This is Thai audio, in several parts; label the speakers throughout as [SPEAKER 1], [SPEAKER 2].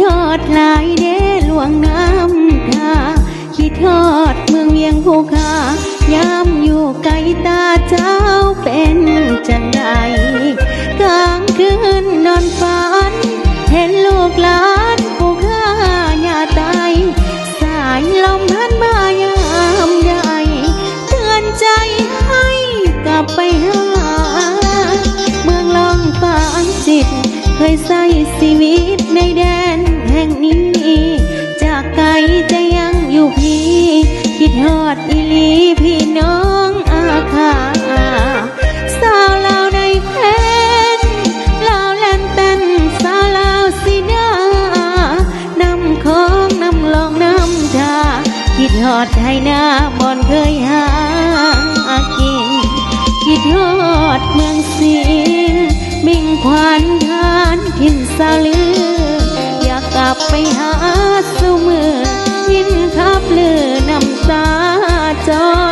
[SPEAKER 1] ทอดหลายเด้หลวงน้ำทาคิดทอดเมืองเวียงภูคายามอยู่ไกลตาเจ้าเป็นจังใดกลางคืนนอนฝัน เห็นลูกหลานผู้ข้าหน้าตายสายลมพัดมายามใดเตือนใจให้กลับไปหา เคยใส่ชีวิตในแดนแห่งนี้ จากไกลจะยังอยู่พี่ คิดฮอดอีลีพี่น้องอาคาสาวลาวในเพนลาวแลนเต้นสาวลาวสิดานำของนำลองน้ำทาคิดฮอดไทยนาบอนเคยหากิน คิดฮอดเมืองสิงห์ มิ่งขวัญทานทินสาลือ อยากกลับไปหาสุมือยินทับลือนำตาจอ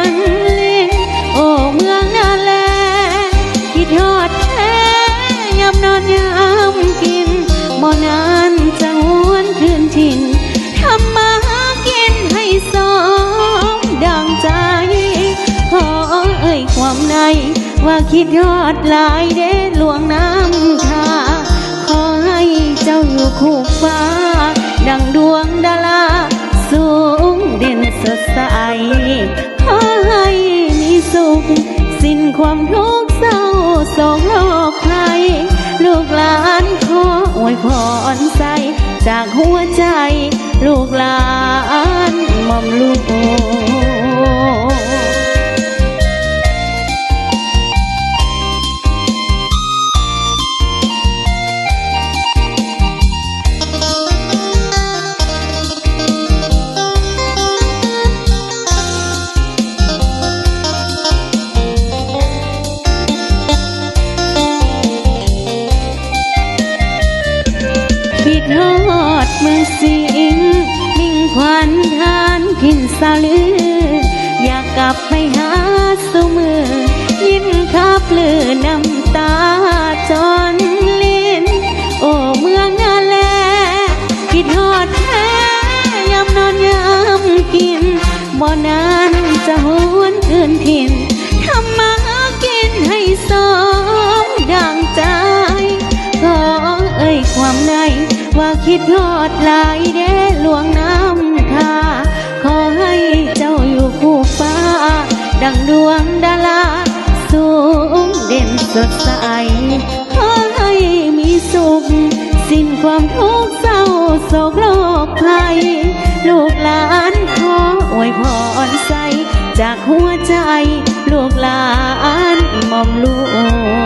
[SPEAKER 1] ว่าคิดยอดหลายเด้หลวงน้ำทาขอให้เจ้าอยู่คู่ฟ้า ดังดวงดาราสูงเด่นสดใสขอให้มีสุข สิ้นความทุกข์เศร้าโศกโรคภัยลูกหลานขออวยพรใส่จากหัวใจ ลูกหลานหม่อมลูก นขับลือน้ำตาจนลินโอ้เมืองนาแลคิดฮอดแท้ยามนอนยามกิน บ่นานจะหวนคืนถิ่นทำมากินให้สมดังใจขอเอ่ยความในว่าคิดทอดหลาย นสดใสขอให้มีสุข สิ้นความทุกข์เศร้าโศกโรคภัยลูกหลานขออวยพรใส่จากหัวใจ ลูกหลานหม่อมลูก